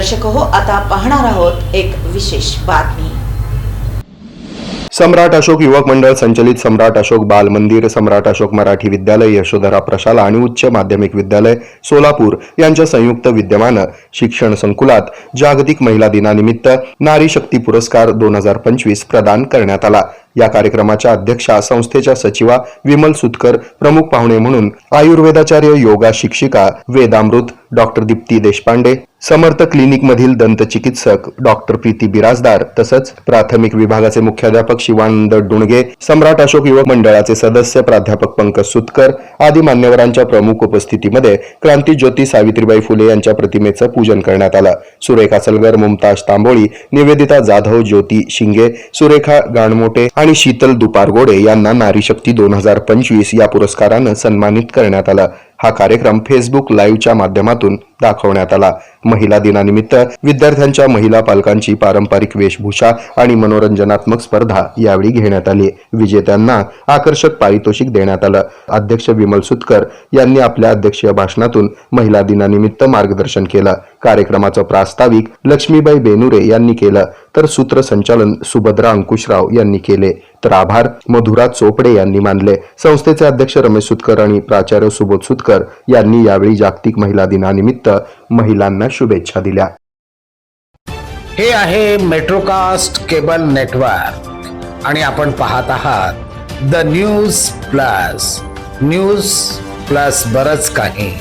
दर्शक हो आता पाहणार आहोत एक विशेष बातमी. सम्राट अशोक युवक मंडळ संचलित सम्राट अशोक बाल मंदिर सम्राट अशोक मराठी विद्यालय यशोधरा प्रशाला आणि उच्च माध्यमिक विद्यालय सोलापूर यांच्या संयुक्त विद्यमानं शिक्षण संकुलात जागतिक महिला दिनानिमित्त नारी शक्ती पुरस्कार दोन हजार पंचवीस प्रदान करण्यात आला. या कार्यक्रमाच्या अध्यक्षा संस्थेच्या सचिवा विमल सुतकर प्रमुख पाहुणे म्हणून आयुर्वेदाचार्य योगा शिक्षिका वेदामृत डॉक्टर दीप्ती देशपांडे समर्थ क्लिनिक मधील दंतचिकित्सक डॉक्टर प्रीती बिराजदार तसंच प्राथमिक विभागाचे मुख्याध्यापक शिवानंद डुणगे सम्राट अशोक युवक मंडळाचे सदस्य प्राध्यापक पंकज सुतकर आदी मान्यवरांच्या प्रमुख उपस्थितीमध्ये क्रांती ज्योती सावित्रीबाई फुले यांच्या प्रतिमेचं पूजन करण्यात आलं. सुरेखा सलगर मुमताज तांबोळी निवेदिता जाधव ज्योती शिंगे सुरेखा गाणमोटे आणि शीतल दुपारगोडे यांना नारीशक्ती दोन हजार पंचवीस या पुरस्कारानं सन्मानित करण्यात आलं. हा कार्यक्रम फेसबुक लाईव्हच्या माध्यमातून दाखवण्यात आला. महिला दिनानिमित्त विद्यार्थ्यांच्या महिला पालकांची पारंपरिक वेशभूषा आणि मनोरंजनात्मक स्पर्धा यावेळी घेण्यात आली. विजेत्यांना आकर्षक पारितोषिक देण्यात आलं. अध्यक्ष विमल सुतकर यांनी आपल्या अध्यक्षीय भाषणातून महिला दिनानिमित्त मार्गदर्शन केलं. कार्यक्रमाचं प्रास्ताविक लक्ष्मीबाई बेनुरे यांनी केलं. तर सूत्रसंचालन सुभद्रा अंकुशराव यांनी केले. तर आभार. मधुरा चोपडे यांनी मानले. संस्थेचे अध्यक्ष रमेश सुतकर आणि प्राचार्य सुबोध सुतकर यांनी यावेळी जागतिक महिला दिनानिमित्त महिलांना शुभेच्छा दिल्या. हे आहे मेट्रोकास्ट केबल नेटवर्क. आणि आपण पाहत आहात the news plus. News plus बरच काही.